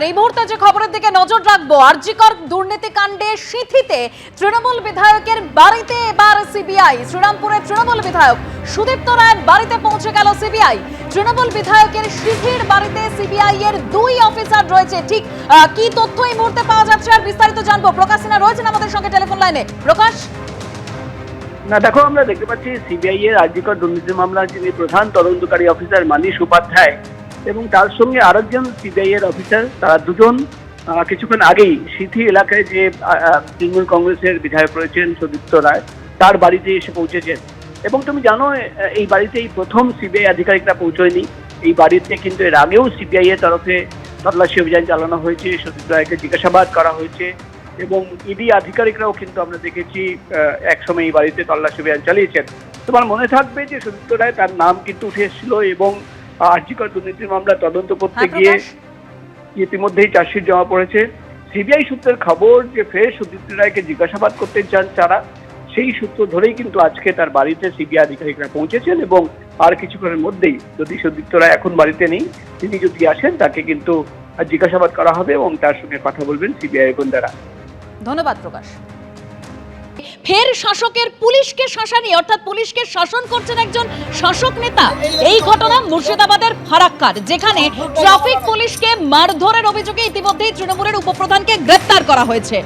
আর এই মুহূর্তে যে খবরের দিকে নজর রাখব, আরজিকর দুর্নীতি কাণ্ডে সিথিতে তৃণমূল বিধায়কের বাড়িতে এবার সিবিআই। শ্রীরামপুরের তৃণমূল বিধায়ক সুদীপ্ত রায়ের বাড়িতে পৌঁছে গেল সিবিআই। তৃণমূল বিধায়কের সিথির বাড়িতে সিবিআই এর দুই অফিসার রয়েছে। ঠিক কি তথ্য এই মুহূর্তে পাওয়া যাচ্ছে আর বিস্তারিত জানব। প্রকাশ সিনহা রয়েছেন আমাদের সঙ্গে টেলিফোন লাইনে। প্রকাশ? না, দেখো, আমরা দেখতে পাচ্ছি সিবিআই এর রাজ্যকর দুর্নীতি মামলার যিনি প্রধান তদন্তকারী অফিসার মানিশ উপাধ্যায় এবং তার সঙ্গে আরেকজন সিবিআই এর অফিসার, তারা দুজন কিছুক্ষণ আগেই সিথি এলাকায় যে তৃণমূল কংগ্রেসের বিধায়ক রয়েছেন সুদীপ্ত রায়, তার বাড়িতে এসে পৌঁছেছেন। এবং তুমি জানো এই বাড়িতে এই প্রথম সিবিআই আধিকারিকরা পৌঁছয়নি। এই বাড়িতে কিন্তু এর আগেও সিবিআই এর তরফে তল্লাশি অভিযান চালানো হয়েছে, সুদীপ্ত রায়কে জিজ্ঞাসাবাদ করা হয়েছে এবং ইডি আধিকারিকরাও কিন্তু আমরা দেখেছি একসময় এই বাড়িতে তল্লাশি অভিযান চালিয়েছেন। তোমার মনে থাকবে যে সুদীপ্ত রায় তার নাম কিন্তু উঠে এসেছিল এবং আর্জিকর দুর্নীতির মামলা তদন্ত করতে গিয়ে ইতিমধ্যেই চার্জশিট জমা পড়েছে। সিবিআই সূত্রের খবর যে ফের সুদীপ্ত রায়কে জিজ্ঞাসাবাদ করতে চান তারা সেই সূত্র ধরেই কিন্তু আজকে তার বাড়িতে সিবিআই আধিকারিকরা পৌঁছেছেন এবং আর কিছুক্ষণের মধ্যেই যদি সুদীপ্ত রায় এখন বাড়িতে নেই তিনি যদি আসেন তাকে কিন্তু জিজ্ঞাসাবাদ করা হবে এবং তার সঙ্গে কথা বলবেন সিবিআই গোয়েন্দারা ধন্যবাদ প্রকাশ। ফের শাসকের পুলিশকে শাসানি, অর্থাৎ পুলিশকে শাসন করছেন একজন শাসক নেতা। এই ঘটনা মুর্শিদাবাদের ফারাক্কার, যেখানে ট্রাফিক পুলিশকে মারধরের অভিযোগে ইতিমধ্যেই তৃণমূলের উপপ্রধানকে গ্রেপ্তার করা হয়েছে।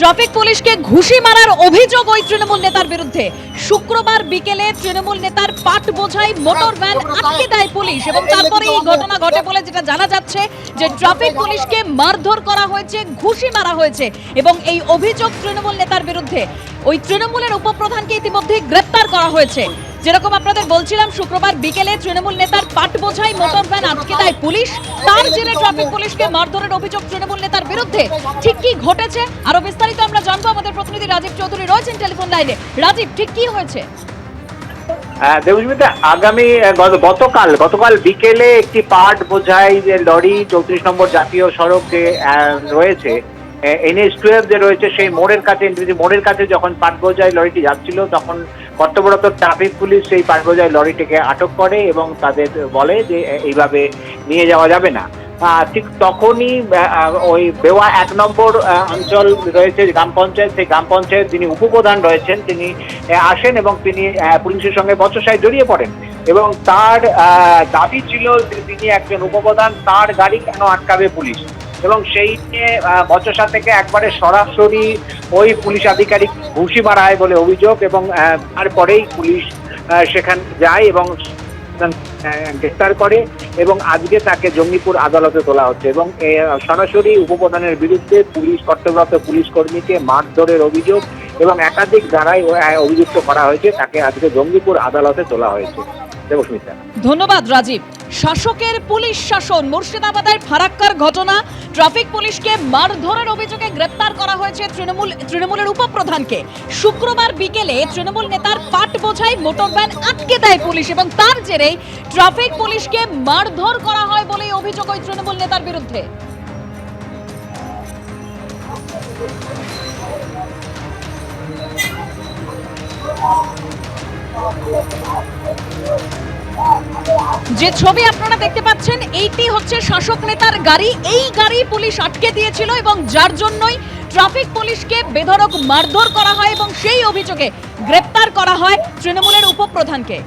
ট্রাফিক পুলিশকে ঘুষি মারার অভিযোগ ওই তৃণমূল নেতার বিরুদ্ধে। শুক্রবার বিকেলে তৃণমূল নেতার পাট বোঝাই মোটর ভ্যান আটকে দেয় পুলিশ এবং তারপরে এই ঘটনা ঘটে বলে যেটা জানা যাচ্ছে যে ট্রাফিক পুলিশকে মারধর করা হয়েছে ঘুষি মারা হয়েছে এবং এই অভিযোগ তৃণমূল নেতার বিরুদ্ধে। ওই তৃণমূলের উপপ্রধানকে ইতিমধ্যে গ্রেপ্তার করা হয়েছে। যেরকম আপনাদের বলছিলাম শুক্রবার বিকেলে তৃণমূল নেতার পাট বোঝাই মোটর ভ্যান আটকে দেয় পুলিশ। তার জেরে ট্রাফিক পুলিশকে মারধরের অভিযোগ তৃণমূল নেতার বিরুদ্ধে। ঠিক কি ঘটেছে? আরও বিস্তারিত আমরা জানব। আমাদের প্রতিনিধি রাজীব চৌধুরী রয়েছেন টেলিফোন লাইনে। রাজীব ঠিক কি হয়েছে? হ্যাঁ, আগামী গতকাল গতকাল বিকেলে একটি পাট বোঝাই যে লরি চৌত্রিশ নম্বর জাতীয় সড়কে রয়েছে। এনএস টুয়েলভ যে রয়েছে, সেই মোড়ের কাছে NTPC মোড়ের কাছে যখন পাট বোঝাই লরিটি যাচ্ছিল, তখন কর্তব্যরত ট্রাফিক পুলিশ সেই পাট বোঝাই লরিটিকে আটক করে এবং তাদের বলে যে এইভাবে নিয়ে যাওয়া যাবে না। ঠিক তখনই ওই বেওয়া এক নম্বর অঞ্চল রয়েছে, গ্রাম পঞ্চায়েত, সেই গ্রাম পঞ্চায়েত যিনি উপপ্রধান রয়েছেন, তিনি আসেন এবং তিনি পুলিশের সঙ্গে বচসায় জড়িয়ে পড়েন। এবং তার দাবি ছিল যে তিনি একজন উপপ্রধান, তার গাড়ি কেন আটকাবে পুলিশ? এবং সেই নিয়ে বচসা থেকে একবারে সরাসরি ওই পুলিশ আধিকারিক ঘুষি মারা হয় বলে অভিযোগ এবং তারপরেই পুলিশ সেখানে যায় এবং গ্রেফতার করে এবং আজকে তাকে জঙ্গিপুর আদালতে তোলা হচ্ছে এবং সরাসরি উপপ্রধানের বিরুদ্ধে পুলিশ, কর্তব্যরত পুলিশ কর্মীকে মারধরের অভিযোগ এবং একাধিক ধারায় অভিযুক্ত করা হয়েছে, তাকে আজকে জঙ্গিপুর আদালতে তোলা হয়েছে। ধন্যবাদ, রাজীব। শাসকের পুলিশ শাসন, মুর্শিদাবাদের ফারাক্কার ঘটনা, ট্রাফিক পুলিশকে মারধরের অভিযোগে গ্রেপ্তার করা হয়েছে তৃণমূল তৃণমূলের উপপ্রধানকে। শুক্রবার বিকেলে তৃণমূল নেতার পাট বোঝাই মোটর ভ্যান আটকে দেয় পুলিশ এবং তার জেরেই ট্রাফিক পুলিশকে মারধর করা হয় বলেই অভিযোগ ওই তৃণমূল নেতার বিরুদ্ধে। যে ছবি আপনারা দেখতে পাচ্ছেন, এইটি হচ্ছে শাসক নেতার গাড়ি। এই গাড়ি পুলিশ আটকে দিয়েছিল এবং যার জন্যই ট্রাফিক পুলিশকে বেধড়ক মারধর করা হয় এবং সেই অভিযোগে গ্রেপ্তার করা হয় তৃণমূলের উপপ্রধানকে।